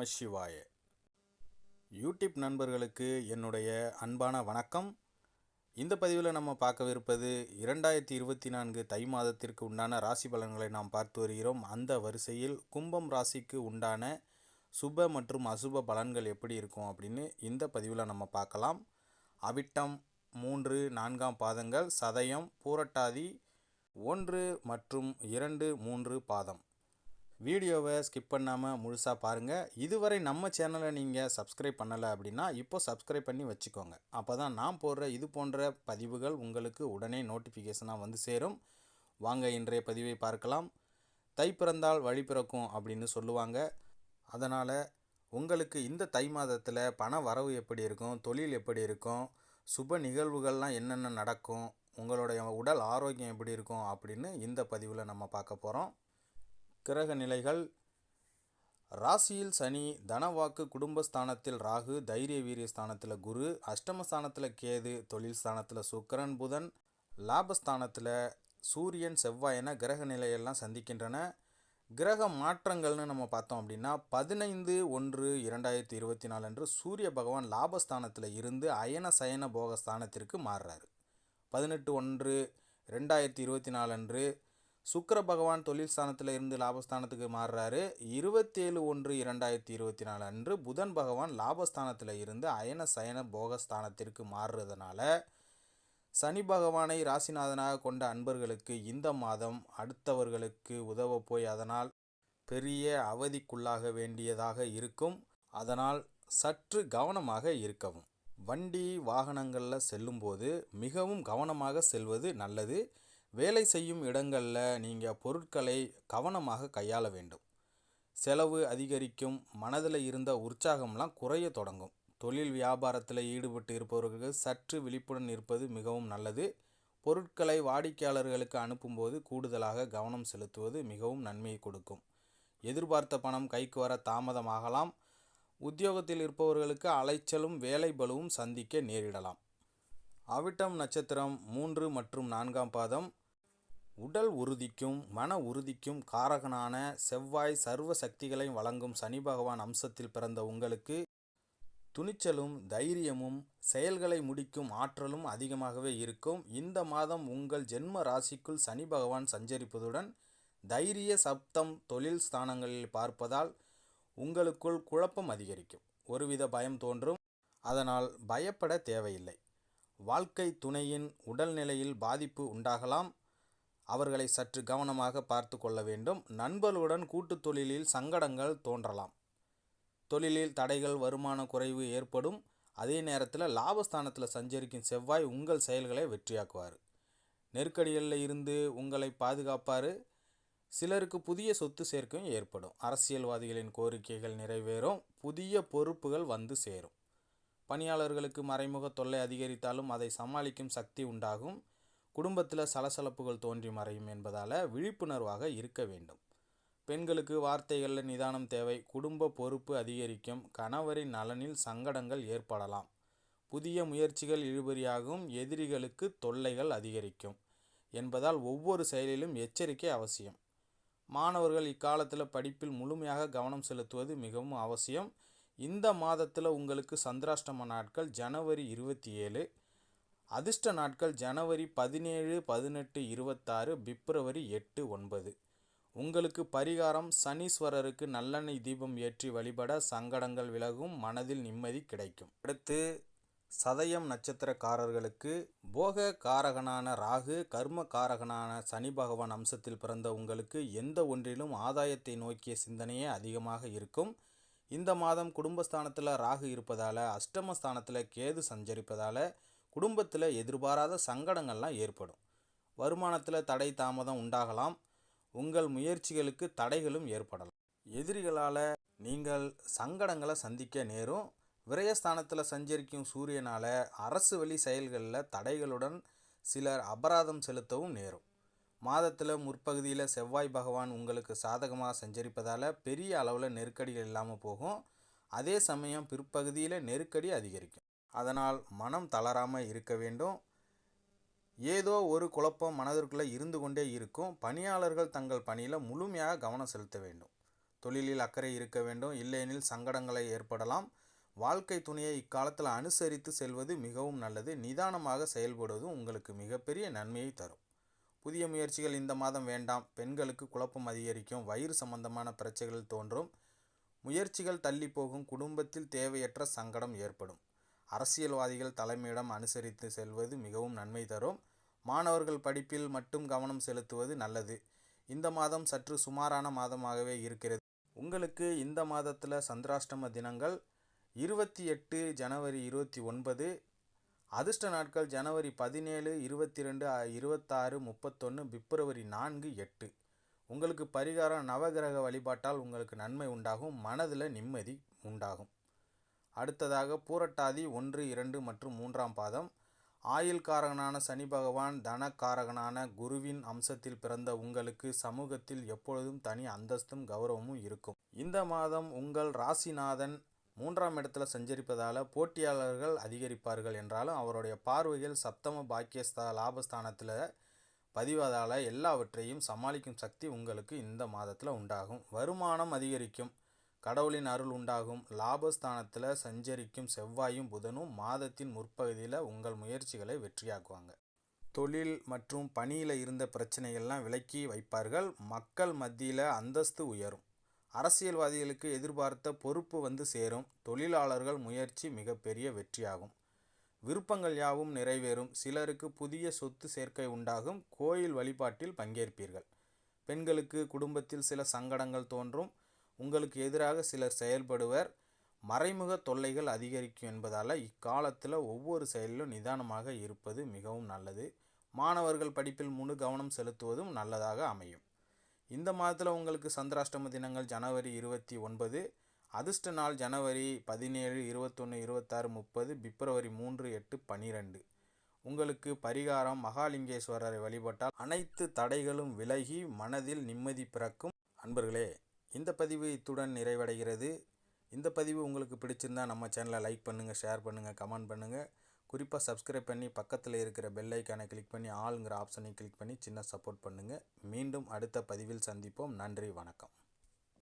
நம சிவாய யூடியூப் நண்பர்களுக்கு என்னுடைய அன்பான வணக்கம். இந்த பதிவில் நம்ம பார்க்கவிருப்பது இரண்டாயிரத்தி இருபத்தி நான்கு தை மாதத்திற்கு உண்டான ராசி பலன்களை நாம் பார்த்து வருகிறோம். அந்த வரிசையில் கும்பம் ராசிக்கு உண்டான சுப மற்றும் அசுப பலன்கள் எப்படி இருக்கும் அப்படின்னு இந்த பதிவில் நம்ம பார்க்கலாம். அவிட்டம் மூன்று நான்காம் பாதங்கள் சதயம் பூரட்டாதி ஒன்று மற்றும் இரண்டு மூன்று பாதம். வீடியோவை ஸ்கிப் பண்ணாமல் முழுசாக பாருங்கள் இதுவரை நம்ம சேனலை நீங்கள் சப்ஸ்கிரைப் பண்ணலை அப்படின்னா இப்போ சப்ஸ்கிரைப் பண்ணி வச்சுக்கோங்க. அப்போ தான் நான் போடுற இது போன்ற பதிவுகள் உங்களுக்கு உடனே நோட்டிஃபிகேஷனாக வந்து சேரும். வாங்க இன்றைய பதிவை பார்க்கலாம். தை பிறந்தால் வழி பிறக்கும் அப்படின்னு சொல்லுவாங்க. அதனால் உங்களுக்கு இந்த தை மாதத்தில் பண வரவு எப்படி இருக்கும் தொழில் எப்படி இருக்கும் சுப நிகழ்வுகள்லாம் என்னென்ன நடக்கும் உங்களுடைய உடல் ஆரோக்கியம் எப்படி இருக்கும் அப்படின்னு இந்த பதிவில் நம்ம பார்க்க போகிறோம் கிரக நிலைகள். ராசியில் சனி தனவாக்கு குடும்பஸ்தானத்தில் ராகு தைரிய வீரிய ஸ்தானத்தில் குரு அஷ்டமஸ்தானத்தில் கேது தொழில் ஸ்தானத்தில் சுக்கரன் புதன் லாபஸ்தானத்தில் சூரியன் செவ்வாய் என கிரக நிலையெல்லாம் சந்திக்கின்றன. கிரக மாற்றங்கள்னு நம்ம பார்த்தோம் அப்படின்னா பதினைந்து ஒன்று இரண்டாயிரத்தி இருபத்தி நாலு அன்று சூரிய பகவான் லாபஸ்தானத்தில் இருந்து அயன சயன போக ஸ்தானத்திற்கு மாறுறாரு. பதினெட்டு ஒன்று ரெண்டாயிரத்தி இருபத்தி நாலு அன்று சுக்கர பகவான் தொழில் ஸ்தானத்தில் இருந்து லாபஸ்தானத்துக்கு மாறுறாரு. இருபத்தேழு ஒன்று இரண்டாயிரத்தி இருபத்தி நாலு அன்று புதன் பகவான் லாபஸ்தானத்தில் இருந்து அயன சயன போகஸ்தானத்திற்கு மாறுறதுனால சனி பகவானை ராசிநாதனாக கொண்ட அன்பர்களுக்கு இந்த மாதம் அடுத்தவர்களுக்கு உதவ போய் அதனால் பெரிய அவதிக்குள்ளாக வேண்டியதாக இருக்கும். அதனால் சற்று கவனமாக இருக்கவும். வண்டி வாகனங்களில் செல்லும்போது மிகவும் கவனமாக செல்வது நல்லது. வேலை செய்யும் இடங்களில் நீங்கள் பொருட்களை கவனமாக கையாள வேண்டும். செலவு அதிகரிக்கும் மனதில் இருந்த உற்சாகம்லாம் குறைய தொடங்கும். தொழில் வியாபாரத்தில் ஈடுபட்டு இருப்பவர்களுக்கு சற்று விழிப்புடன் இருப்பது மிகவும் நல்லது. பொருட்களை வாடிக்கையாளர்களுக்கு அனுப்பும்போது கூடுதலாக கவனம் செலுத்துவது மிகவும் நன்மையை கொடுக்கும். எதிர்பார்த்த பணம் கைக்கு வர தாமதமாகலாம். உத்தியோகத்தில் இருப்பவர்களுக்கு அலைச்சலும் வேலை பலுவும் சந்திக்க நேரிடலாம். அவிட்டம் நட்சத்திரம் மூன்று மற்றும் நான்காம் பாதம் உடல் உறுதிக்கும் மன உறுதிக்கும் காரகனான செவ்வாய் சர்வ சக்திகளை வழங்கும் சனி பகவான் அம்சத்தில் பிறந்த உங்களுக்கு துணிச்சலும் தைரியமும் செயல்களை முடிக்கும் ஆற்றலும் அதிகமாகவே இருக்கும். இந்த மாதம் உங்கள் ஜென்ம ராசிக்குள் சனி பகவான் சஞ்சரிப்பதுடன் தைரிய சப்தம் தொழில் ஸ்தானங்களில் பார்ப்பதால் உங்களுக்குள் குழப்பம் அதிகரிக்கும். ஒருவித பயம் தோன்றும். அதனால் பயப்பட தேவையில்லை. வாழ்க்கை துணையின் உடல்நிலையில் பாதிப்பு உண்டாகலாம். அவர்களை சற்று கவனமாக பார்த்து கொள்ள வேண்டும். நண்பர்களுடன் கூட்டுத் தொழிலில் சங்கடங்கள் தோன்றலாம். தொழிலில் தடைகள் வருமான குறைவு ஏற்படும். அதே நேரத்தில் லாபஸ்தானத்தில் சஞ்சரிக்கும் செவ்வாய் உங்கள் செயல்களை வெற்றியாக்குவார். நெருக்கடிகளில் இருந்து உங்களை பாதுகாப்பார். சிலருக்கு புதிய சொத்து சேர்க்கையும் ஏற்படும். அரசியல்வாதிகளின் கோரிக்கைகள் நிறைவேறும். புதிய பொறுப்புகள் வந்து சேரும். பணியாளர்களுக்கு மறைமுக தொல்லை அதிகரித்தாலும் அதை சமாளிக்கும் சக்தி உண்டாகும். குடும்பத்தில் சலசலப்புகள் தோன்றி மறையும் என்பதால் விழிப்புணர்வாக இருக்க வேண்டும். பெண்களுக்கு வார்த்தைகளில் நிதானம் தேவை குடும்ப பொறுப்பு அதிகரிக்கும் கணவரின் நலனில் சங்கடங்கள் ஏற்படலாம். புதிய முயற்சிகள் இழுபறியாகும் எதிரிகளுக்கு தொல்லைகள் அதிகரிக்கும் என்பதால் ஒவ்வொரு செயலிலும் எச்சரிக்கை அவசியம். மாணவர்கள் இக்காலத்தில் படிப்பில் முழுமையாக கவனம் செலுத்துவது மிகவும் அவசியம். இந்த மாதத்தில் உங்களுக்கு சந்திராஷ்டம நாட்கள் ஜனவரி இருபத்தி ஏழு அதிர்ஷ்ட நாட்கள் ஜனவரி பதினேழு பதினெட்டு இருபத்தாறு பிப்ரவரி எட்டு ஒன்பது. உங்களுக்கு பரிகாரம் சனீஸ்வரருக்கு நல்லெண்ணெய் தீபம் ஏற்றி வழிபட சங்கடங்கள் விலகும் மனதில் நிம்மதி கிடைக்கும். அடுத்து சதயம் நட்சத்திரக்காரர்களுக்கு போக காரகனான ராகு கர்ம காரகனான சனி பகவான் அம்சத்தில் பிறந்த உங்களுக்கு எந்த ஒன்றிலும் ஆதாயத்தை நோக்கிய சிந்தனையே அதிகமாக இருக்கும். இந்த மாதம் குடும்பஸ்தானத்தில் ராகு இருப்பதால் அஷ்டமஸ்தானத்தில் கேது சஞ்சரிப்பதால் குடும்பத்தில் எதிர்பாராத சங்கடங்கள்லாம் ஏற்படும். வருமானத்தில் தடை தாமதம் உண்டாகலாம். உங்கள் முயற்சிகளுக்கு தடைகளும் ஏற்படலாம். எதிரிகளால் நீங்கள் சங்கடங்களை சந்திக்க நேரும் விரயஸ்தானத்தில் சஞ்சரிக்கும் சூரியனால் அரசு வழி செயல்களில் தடைகளுடன் சிலர் அபராதம் செலுத்தவும் நேரும். மாதத்தில் முற்பகுதியில் செவ்வாய் பகவான் உங்களுக்கு சாதகமாக சஞ்சரிப்பதால் பெரிய அளவில் நெருக்கடிகள் இல்லாமல் போகும். அதே சமயம் பிற்பகுதியில் நெருக்கடி அதிகரிக்கும். அதனால் மனம் தளராமல் இருக்க வேண்டும். ஏதோ ஒரு குழப்பம் மனதிற்குள்ளே இருந்து கொண்டே இருக்கும். பணியாளர்கள் தங்கள் பணியில் முழுமையாக கவனம் செலுத்த வேண்டும். தொழிலில் அக்கறை இருக்க வேண்டும். இல்லையெனில் சங்கடங்களை ஏற்படலாம். வாழ்க்கை துணையை இக்காலத்தில் அனுசரித்து செல்வது மிகவும் நல்லது. நிதானமாக செயல்படுவது உங்களுக்கு மிகப்பெரிய நன்மையை தரும். புதிய முயற்சிகள் இந்த மாதம் வேண்டாம். பெண்களுக்கு குழப்பம் அதிகரிக்கும். வயிறு சம்பந்தமான பிரச்சனைகள் தோன்றும். முயற்சிகள் தள்ளி போகும் குடும்பத்தில் தேவையற்ற சங்கடம் ஏற்படும். அரசியல்வாதிகள் தலைமையிடம் அனுசரித்து செல்வது மிகவும் நன்மை தரும். மாணவர்கள் படிப்பில் மட்டும் கவனம் செலுத்துவது நல்லது. இந்த மாதம் சற்று சுமாரான மாதமாகவே இருக்கிறது. உங்களுக்கு இந்த மாதத்தில் சந்திராஷ்டம தினங்கள் இருபத்தி எட்டு ஜனவரி இருபத்தி ஒன்பது அதிர்ஷ்ட நாட்கள் ஜனவரி பதினேழு இருபத்தி ரெண்டு இருபத்தாறு முப்பத்தொன்று பிப்ரவரி நான்கு எட்டு. உங்களுக்கு பரிகாரம் நவகிரக வழிபாட்டால் உங்களுக்கு நன்மை உண்டாகும். மனதில் நிம்மதி உண்டாகும். அடுத்ததாக பூரட்டாதி ஒன்று இரண்டு மற்றும் மூன்றாம் பாதம். ஆயுள்காரகனான சனி பகவான் தனக்காரகனான குருவின் அம்சத்தில் பிறந்த உங்களுக்கு சமூகத்தில் எப்பொழுதும் தனி அந்தஸ்தும் கௌரவமும் இருக்கும். இந்த மாதம் உங்கள் ராசிநாதன் மூன்றாம் இடத்துல சஞ்சரிப்பதால் போட்டியாளர்கள் அதிகரிப்பார்கள் என்றாலும் அவருடைய பார்வையில் சப்தம பாக்கியஸ்தா லாபஸ்தானத்தில் பதிவதால் எல்லாவற்றையும் சமாளிக்கும் சக்தி உங்களுக்கு இந்த மாதத்தில் உண்டாகும். வருமானம் அதிகரிக்கும். கடவுளின் அருள் உண்டாகும். லாபஸ்தானத்தில் சஞ்சரிக்கும் செவ்வாயும் புதனும் மாதத்தின் முற்பகுதியில் உங்கள் முயற்சிகளை வெற்றியாக்குவாங்க. தொழில் மற்றும் பணியில் இருந்த பிரச்சனைகள்லாம் விலக்கி வைப்பார்கள். மக்கள் மத்தியில் அந்தஸ்து உயரும். அரசியல்வாதிகளுக்கு எதிர்பார்த்த பொறுப்பு வந்து சேரும். தொழிலாளர்கள் முயற்சி மிகப்பெரிய வெற்றியாகும். விருப்பங்கள் யாவும் நிறைவேறும். சிலருக்கு புதிய சொத்து சேர்க்கை உண்டாகும். கோயில் வழிபாட்டில் பங்கேற்பீர்கள். பெண்களுக்கு குடும்பத்தில் சில சங்கடங்கள் தோன்றும். உங்களுக்கு எதிராக சிலர் செயல்படுவர். மறைமுக தொல்லைகள் அதிகரிக்கும் என்பதால் இக்காலத்தில் ஒவ்வொரு செயலிலும் நிதானமாக இருப்பது மிகவும் நல்லது. மாணவர்கள் படிப்பில் முழு கவனம் செலுத்துவதும் நல்லதாக அமையும். இந்த மாதத்தில் உங்களுக்கு சந்திராஷ்டம தினங்கள் ஜனவரி இருபத்தி ஒன்பது அதிர்ஷ்ட நாள் ஜனவரி பதினேழு இருபத்தொன்று இருபத்தாறு முப்பது பிப்ரவரி மூன்று எட்டு பனிரெண்டு. உங்களுக்கு பரிகாரம் மகாலிங்கேஸ்வரரை வழிபட்டால் அனைத்து தடைகளும் விலகி மனதில் நிம்மதி பிறக்கும். அன்பர்களே இந்த பதிவு இத்துடன் நிறைவடைகிறது. இந்த பதிவு உங்களுக்கு பிடிச்சிருந்தா நம்ம சேனலை லைக் பண்ணுங்கள் ஷேர் பண்ணுங்கள் கமெண்ட் பண்ணுங்கள் குறிப்பாக சப்ஸ்கிரைப் பண்ணி பக்கத்தில் இருக்கிற பெல் ஐக்கானை கிளிக் பண்ணி ஆளுங்கிற ஆப்ஷனை கிளிக் பண்ணி சின்ன சப்போர்ட் பண்ணுங்கள் மீண்டும் அடுத்த பதிவில் சந்திப்போம். நன்றி வணக்கம்.